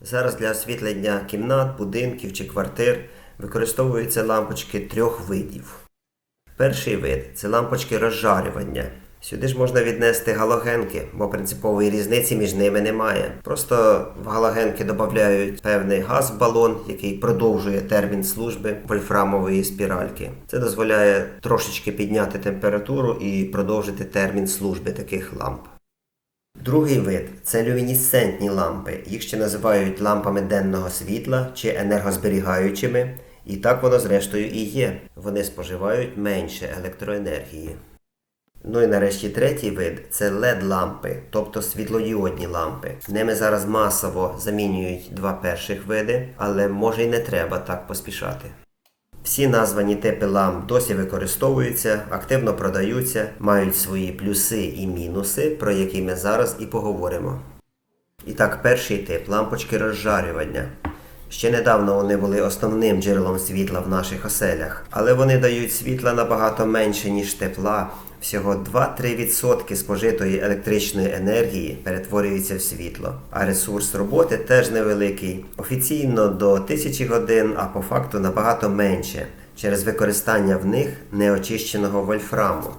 Зараз для освітлення кімнат, будинків чи квартир використовуються лампочки трьох видів. Перший вид це лампочки розжарювання. Сюди ж можна віднести галогенки, бо принципової різниці між ними немає. Просто в галогенки додають певний газ балон, який продовжує термін служби вольфрамової спіральки. Це дозволяє трошечки підняти температуру і продовжити термін служби таких ламп. Другий вид це люмінесцентні лампи. Їх ще називають лампами денного світла чи енергозберігаючими. І так воно зрештою і є. Вони споживають менше електроенергії. Ну і нарешті третій вид це LED-лампи, тобто світлодіодні лампи. Ними зараз масово замінюють два перших види, але може й не треба так поспішати. Всі названі типи ламп досі використовуються, активно продаються, мають свої плюси і мінуси, про які ми зараз і поговоримо. І так, перший тип лампочки розжарювання. Ще недавно вони були основним джерелом світла в наших оселях, але вони дають світла набагато менше, ніж тепла. Всього 2-3% спожитої електричної енергії перетворюється в світло, а ресурс роботи теж невеликий. Офіційно до 1000 годин, а по факту набагато менше через використання в них неочищеного вольфраму.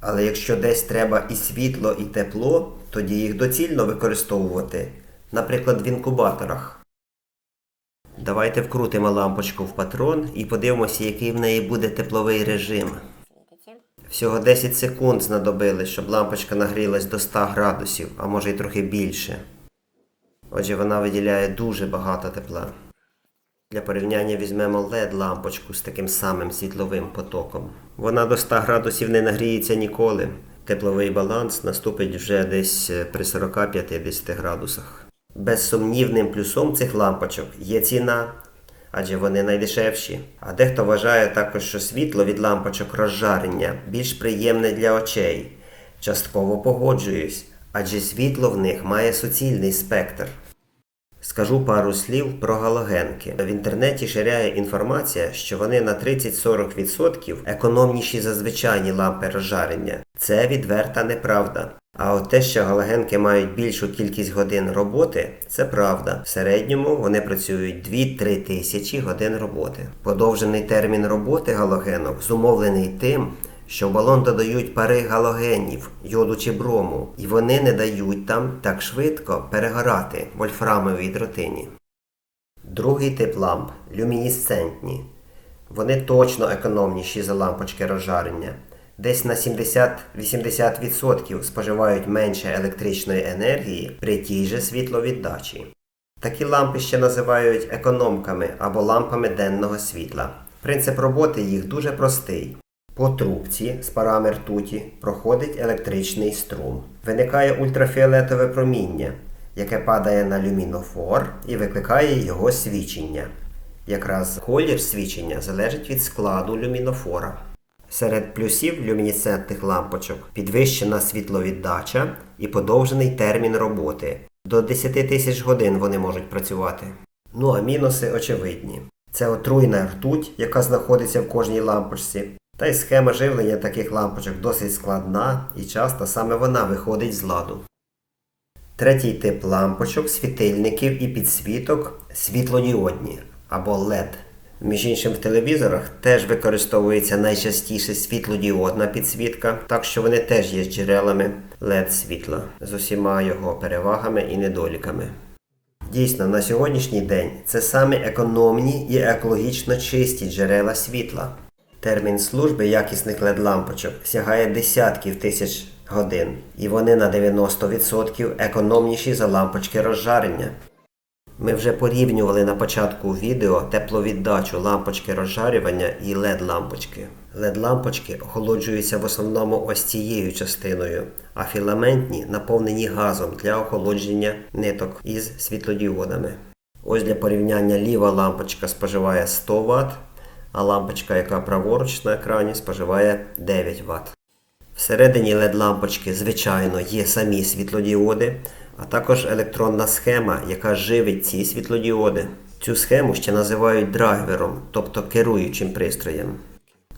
Але якщо десь треба і світло, і тепло, тоді їх доцільно використовувати, наприклад, в інкубаторах. Давайте вкрутимо лампочку в патрон і подивимося, який в неї буде тепловий режим. Всього 10 секунд знадобилось, щоб лампочка нагрілась до 100 градусів, а може й трохи більше. Отже, вона виділяє дуже багато тепла. Для порівняння візьмемо LED-лампочку з таким самим світловим потоком. Вона до 100 градусів не нагріється ніколи. Тепловий баланс наступить вже десь при 40-50 градусах. Безсумнівним плюсом цих лампочок є ціна, адже вони найдешевші. А дехто вважає також, що світло від лампочок розжарення більш приємне для очей. Частково погоджуюсь, адже світло в них має суцільний спектр. Скажу пару слів про галогенки. В інтернеті ширяє інформація, що вони на 30-40% економніші за звичайні лампи розжарення. Це відверта неправда. А от те, що галогенки мають більшу кількість годин роботи, це правда. В середньому вони працюють 2-3 тисячі годин роботи. Подовжений термін роботи галогенок зумовлений тим, що в балон додають пари галогенів, йоду чи брому, і вони не дають там так швидко перегорати вольфрамовій дротині. Другий тип ламп люмінесцентні. Вони точно економніші за лампочки розжарення. Десь на 70-80% споживають менше електричної енергії при тій же світловіддачі. Такі лампи ще називають економками або лампами денного світла. Принцип роботи їх дуже простий. По трубці з парами ртуті проходить електричний струм. Виникає ультрафіолетове проміння, яке падає на люмінофор і викликає його свічення. Якраз колір свічення залежить від складу люмінофора. Серед плюсів люмінесцентних лампочок підвищена світловіддача і подовжений термін роботи. До 10 тисяч годин вони можуть працювати. Ну а мінуси очевидні. Це отруйна ртуть, яка знаходиться в кожній лампочці. Та й схема живлення таких лампочок досить складна і часто саме вона виходить з ладу. Третій тип лампочок, світильників і підсвіток світлодіодні або LED. Між іншим, в телевізорах теж використовується найчастіше світлодіодна підсвітка, так що вони теж є джерелами LED світла з усіма його перевагами і недоліками. Дійсно, на сьогоднішній день це саме економні і екологічно чисті джерела світла. Термін служби якісних LED-лампочок сягає десятків тисяч годин, і вони на 90% економніші за лампочки розжарення. Ми вже порівнювали на початку відео тепловіддачу лампочки розжарювання і LED-лампочки. LED-лампочки охолоджуються в основному ось цією частиною, а філаментні наповнені газом для охолодження ниток із світлодіодами. Ось для порівняння ліва лампочка споживає 100 Вт, а лампочка, яка праворуч на екрані, споживає 9 Вт. Всередині LED-лампочки, звичайно, є самі світлодіоди, а також електронна схема, яка живить ці світлодіоди. Цю схему ще називають драйвером, тобто керуючим пристроєм.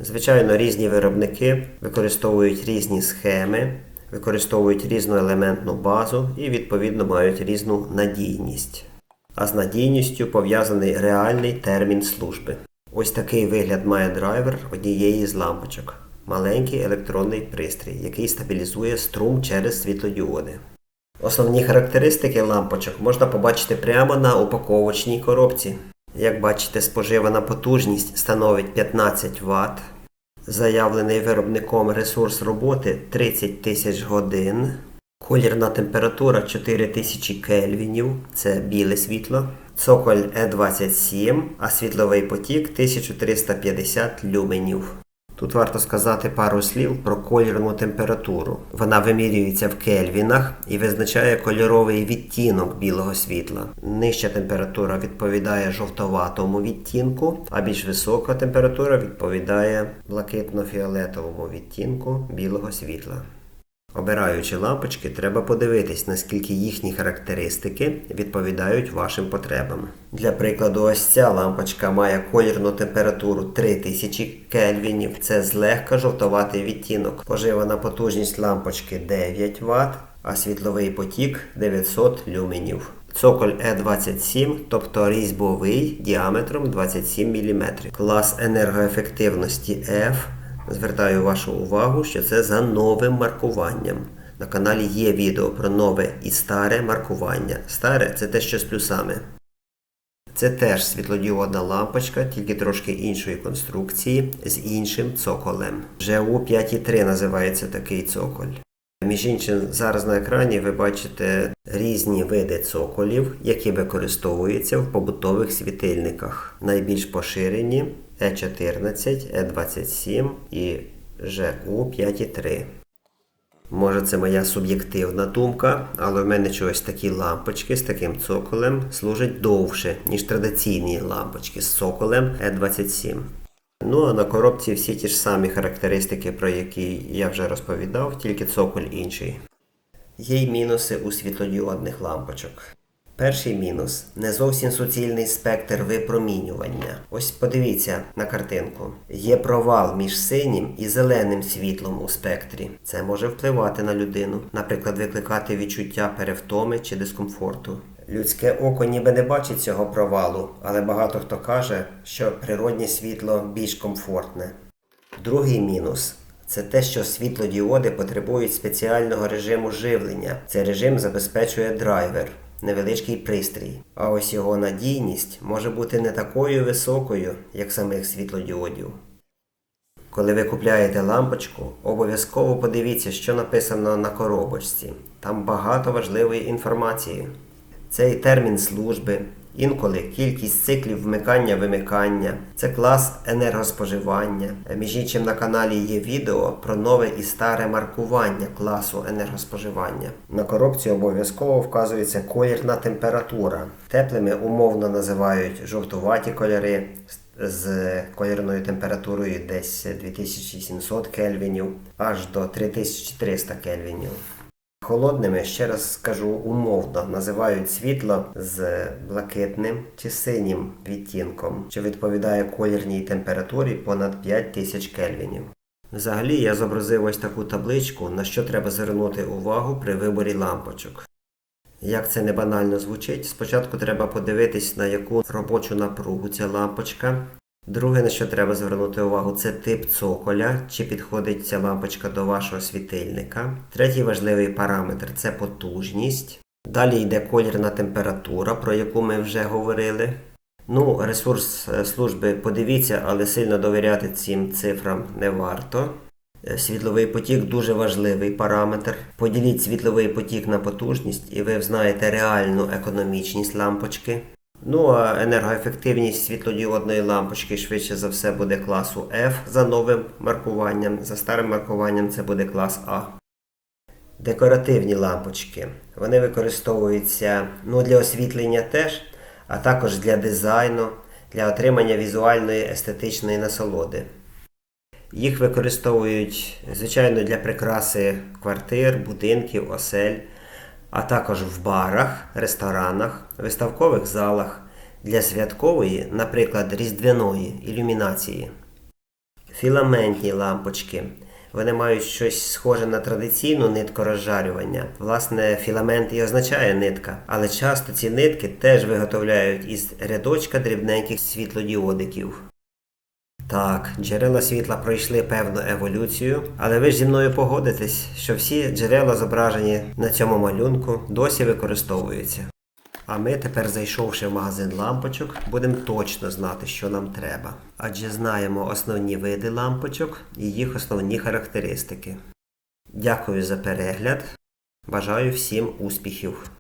Звичайно, різні виробники використовують різні схеми, використовують різну елементну базу і, відповідно, мають різну надійність. а з надійністю пов'язаний реальний термін служби. Ось такий вигляд має драйвер однієї з лампочок. Маленький електронний пристрій, який стабілізує струм через світлодіоди. Основні характеристики лампочок можна побачити прямо на упаковочній коробці. Як бачите, споживана потужність становить 15 Вт. Заявлений виробником ресурс роботи 30 тисяч годин. Колірна температура 4000 кельвінів, це біле світло. Цоколь E27, а світловий потік 1350 люменів. Тут варто сказати пару слів про кольорну температуру. Вона вимірюється в кельвінах і визначає кольоровий відтінок білого світла. Нижча температура відповідає жовтоватому відтінку, а більш висока температура відповідає блакитно-фіолетовому відтінку білого світла. Обираючи лампочки, треба подивитись, наскільки їхні характеристики відповідають вашим потребам. Для прикладу, ось ця лампочка має колірну температуру 3000 кельвінів, це злегка жовтоватий відтінок. Поживана потужність лампочки 9 Вт, а світловий потік 900 люменів. Цоколь E27, тобто різьбовий діаметром 27 мм. Клас енергоефективності F. Звертаю вашу увагу, що це за новим маркуванням. На каналі є відео про нове і старе маркування. Старе це те, що з плюсами. Це теж світлодіодна лампочка, тільки трошки іншої конструкції з іншим цоколем. ЖУ 5.3 називається такий цоколь. Між іншим, зараз на екрані ви бачите різні види цоколів, які використовуються в побутових світильниках. Найбільш поширені E14, E27 і ЖУ 5.3. Може, це моя суб'єктивна думка, але в мене чогось такі лампочки з таким цоколем служать довше, ніж традиційні лампочки з цоколем E27. Ну а на коробці всі ті ж самі характеристики, про які я вже розповідав, тільки цоколь інший. Є й мінуси у світлодіодних лампочок. Перший мінус не зовсім суцільний спектр випромінювання. Ось подивіться на картинку. Є провал між синім і зеленим світлом у спектрі. Це може впливати на людину, наприклад, викликати відчуття перевтоми чи дискомфорту. Людське око ніби не бачить цього провалу, але багато хто каже, що природнє світло більш комфортне. Другий мінус це те, що світлодіоди потребують спеціального режиму живлення. Цей режим забезпечує драйвер, невеличкий пристрій. А ось його надійність може бути не такою високою, як самих світлодіодів. Коли ви купляєте лампочку, обов'язково подивіться, що написано на коробочці. Там багато важливої інформації. Це і термін служби, інколи кількість циклів вмикання-вимикання, це клас енергоспоживання. Між іншим на каналі є відео про нове і старе маркування класу енергоспоживання. На коробці обов'язково вказується колірна температура. Теплими умовно називають жовтуваті кольори з колірною температурою десь 2700 кельвінів аж до 3300 кельвінів. Холодними, ще раз скажу умовно, називають світло з блакитним чи синім відтінком, що відповідає колірній температурі понад 5000 кельвінів. Взагалі я зобразив ось таку табличку, на що треба звернути увагу при виборі лампочок. Як це не банально звучить, спочатку треба подивитись, на яку робочу напругу ця лампочка. Друге, на що треба звернути увагу, це тип цоколя, чи підходить ця лампочка до вашого світильника. Третій важливий параметр це потужність. Далі йде колірна температура, про яку ми вже говорили. Ну, ресурс е, служби подивіться, але сильно довіряти цим цифрам не варто. Е, Світловий потік дуже важливий параметр. Поділіть світловий потік на потужність, і ви знаєте реальну економічність лампочки. Ну а енергоефективність світлодіодної лампочки швидше за все буде класу F за новим маркуванням, за старим маркуванням це буде клас А. Декоративні лампочки. Вони використовуються ну, для освітлення теж, а також для дизайну, для отримання візуальної естетичної насолоди. Їх використовують, звичайно, для прикраси квартир, будинків, осель, а також в барах, ресторанах, виставкових залах для святкової, наприклад, різдвяної ілюмінації. Філаментні лампочки Вони мають щось схоже на традиційну нитку розжарювання. Власне, філамент і означає нитка, але часто ці нитки теж виготовляють із рядочка дрібненьких світлодіодиків. Так, джерела світла пройшли певну еволюцію, але ви ж зі мною погодитесь, що всі джерела, зображені на цьому малюнку, досі використовуються. А ми тепер, зайшовши в магазин лампочок, будемо точно знати, що нам треба. Адже знаємо основні види лампочок і їх основні характеристики. Дякую за перегляд. Бажаю всім успіхів!